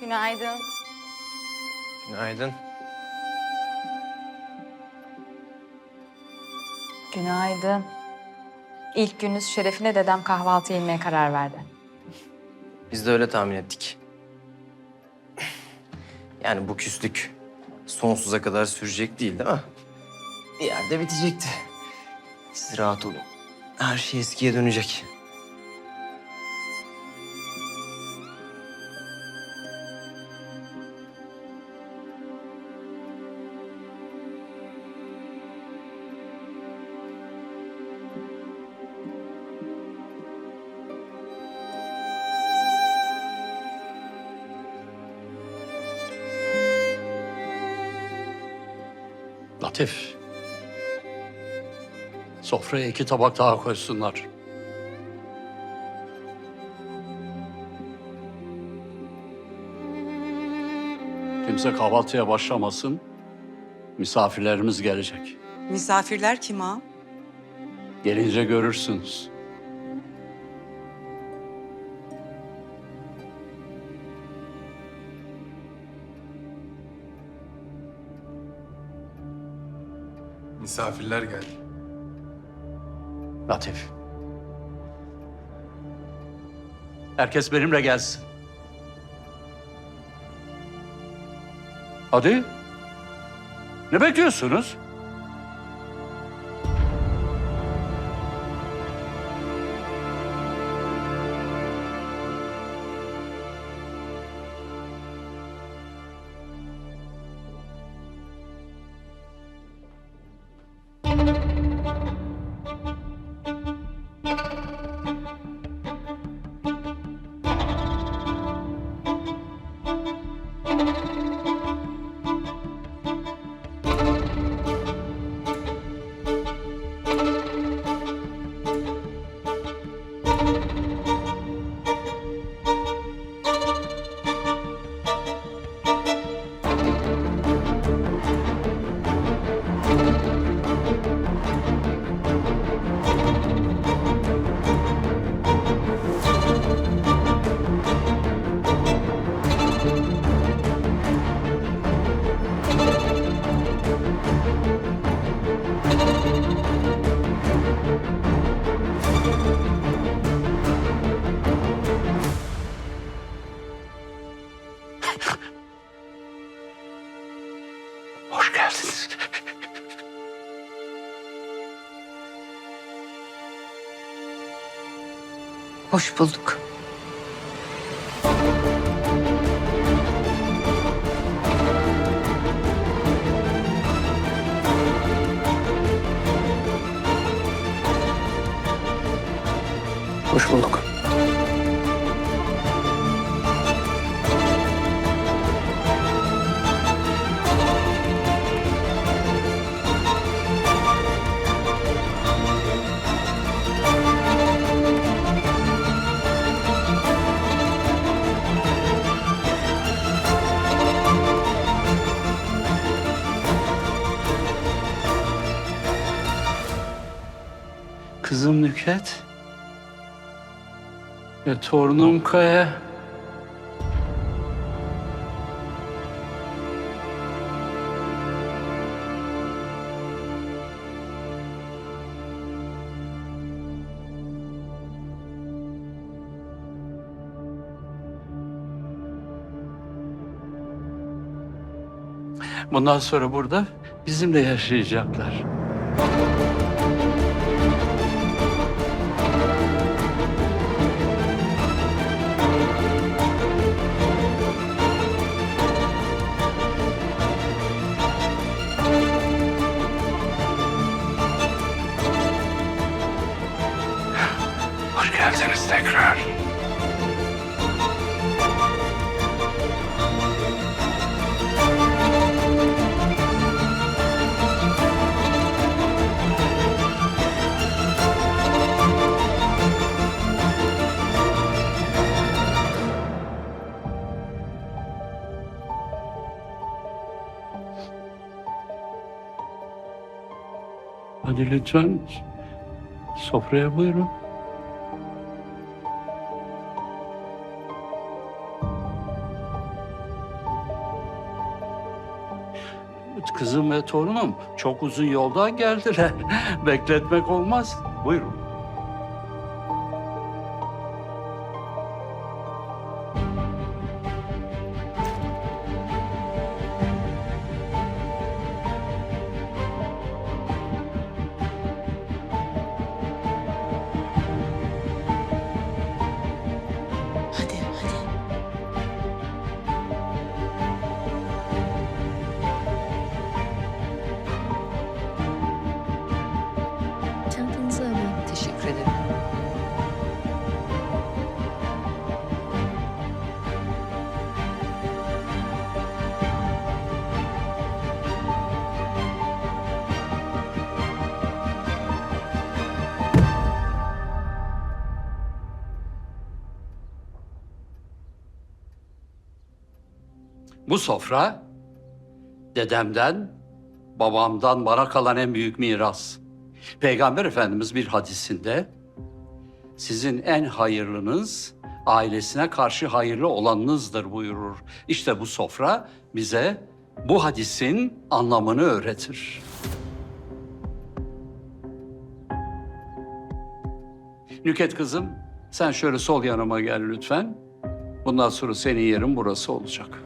Günaydın. Günaydın. Günaydın. İlk gününüz şerefine dedem kahvaltı yemeye karar verdi. Biz de öyle tahmin ettik. Yani bu küslük sonsuza kadar sürecek değil değil mi? Bir yerde bitecekti. Siz rahat olun. Her şey eskiye dönecek. Latif. Sofraya iki tabak daha koysunlar. Kimse kahvaltıya başlamasın. Misafirlerimiz gelecek. Misafirler kim ağam? Gelince görürsünüz. Misafirler geldi. Latif. Herkes benimle gelsin. Hadi. Ne bekliyorsunuz? Hoş bulduk. Hoş bulduk. Kızım Nüket. Ve torunum Kaya. Bundan sonra burada bizimle yaşayacaklar. Hadi lütfen sofraya buyurun. Kızım ve torunum çok uzun yoldan geldiler. Bekletmek olmaz. Buyurun. Bu sofra dedemden, babamdan bana kalan en büyük miras. Peygamber Efendimiz bir hadisinde sizin en hayırlınız ailesine karşı hayırlı olanınızdır buyurur. İşte bu sofra bize bu hadisin anlamını öğretir. Nüket kızım, sen şöyle sol yanıma gel lütfen. Bundan sonra senin yerin burası olacak.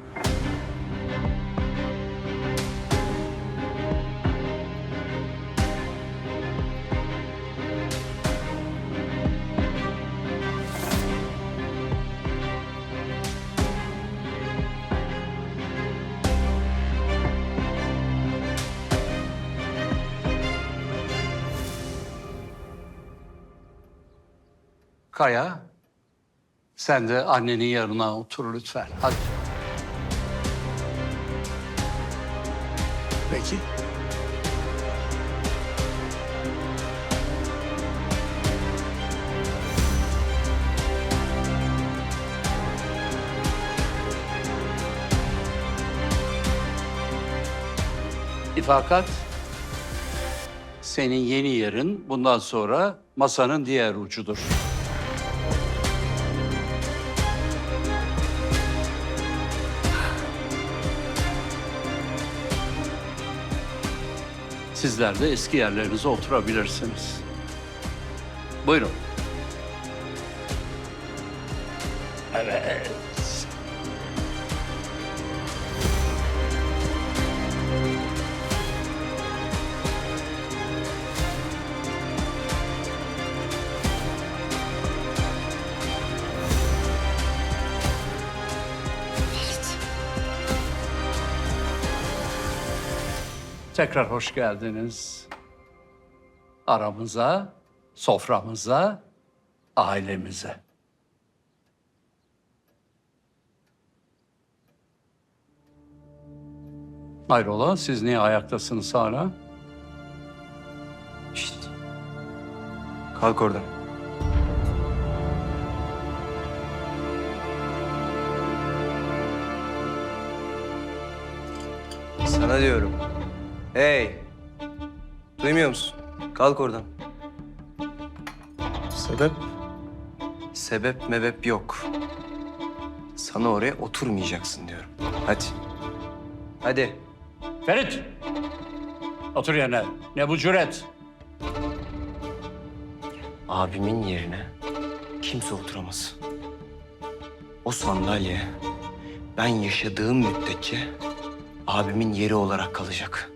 Kaya, sen de annenin yanına otur lütfen. Hadi. Peki. İfakat, senin yeni yerin bundan sonra masanın diğer ucudur. Sizler de eski yerlerinize oturabilirsiniz. Buyurun. Evet. Tekrar hoş geldiniz. Aramıza, soframıza, ailemize. Hayrola, siz niye ayaktasınız hala? Şşt. Kalk oradan. Sana diyorum. Hey. Duymuyor musun? Kalk oradan. Sebep? Sebep mebep yok. Sana oraya oturmayacaksın diyorum. Hadi. Hadi. Ferit! Otur yerine. Ne bu cüret? Abimin yerine kimse oturamaz. O sandalye ben yaşadığım müddetçe abimin yeri olarak kalacak.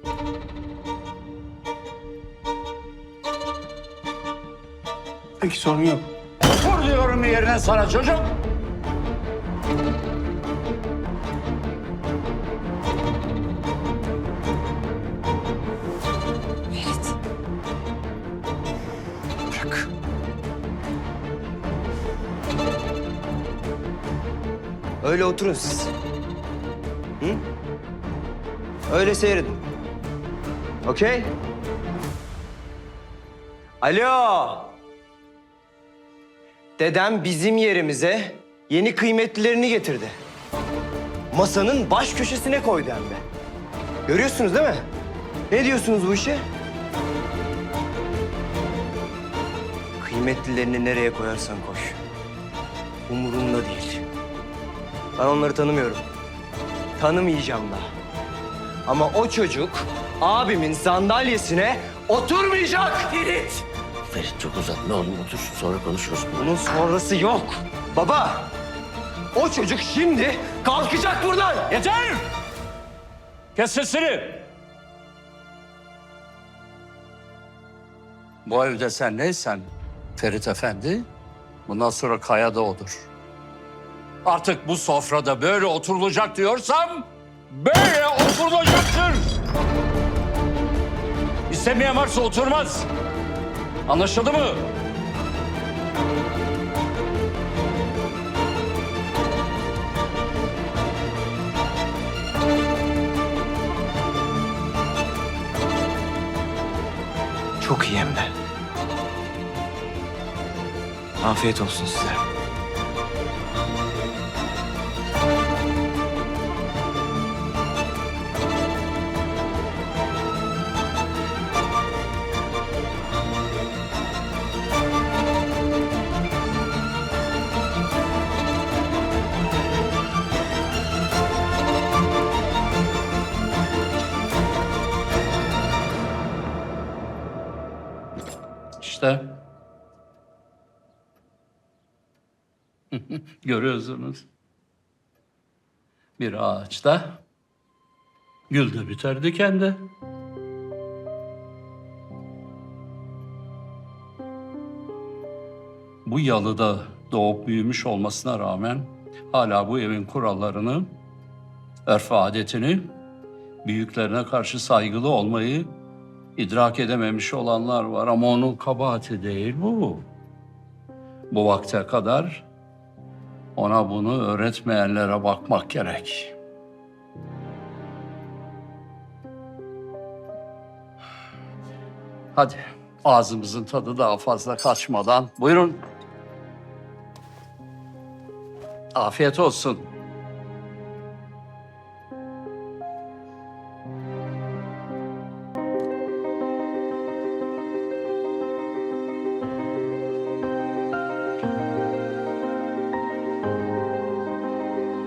Peki sorun yok. Otur diyorum yerine sana çocuk. Ferit. Bırak. Öyle oturun siz. Öyle seyredin. Okey? Alo. Dedem bizim yerimize yeni kıymetlilerini getirdi. Masanın baş köşesine koydu hem de. Görüyorsunuz değil mi? Ne diyorsunuz bu işe? Kıymetlilerini nereye koyarsan koş. Umurumda değil. Ben onları tanımıyorum. Tanımayacağım da. Ama o çocuk abimin sandalyesine oturmayacak. Ferit! Ferit çok uzatma oğlum otur sonra konuşuruz. Bunun sonrası yok. Baba, o çocuk şimdi kalkacak buradan. Yeter! Kes sesini! Bu evde sen neysen Ferit Efendi, bundan sonra Kaya da odur. Artık bu sofrada böyle oturulacak diyorsam, böyle oturulacaktır. İstemeyen varsa oturmaz. Anlaşıldı mı? Çok iyi hem de. Afiyet olsun size. İşte. Görüyorsunuz. Bir ağaçta gül de biter dikende. Bu yalıda doğup büyümüş olmasına rağmen hala bu evin kurallarını, örf adetini, büyüklerine karşı saygılı olmayı idrak edememiş olanlar var ama onun kabahati değil bu. Bu vakte kadar ona bunu öğretmeyenlere bakmak gerek. Hadi ağzımızın tadı daha fazla kaçmadan buyurun. Afiyet olsun.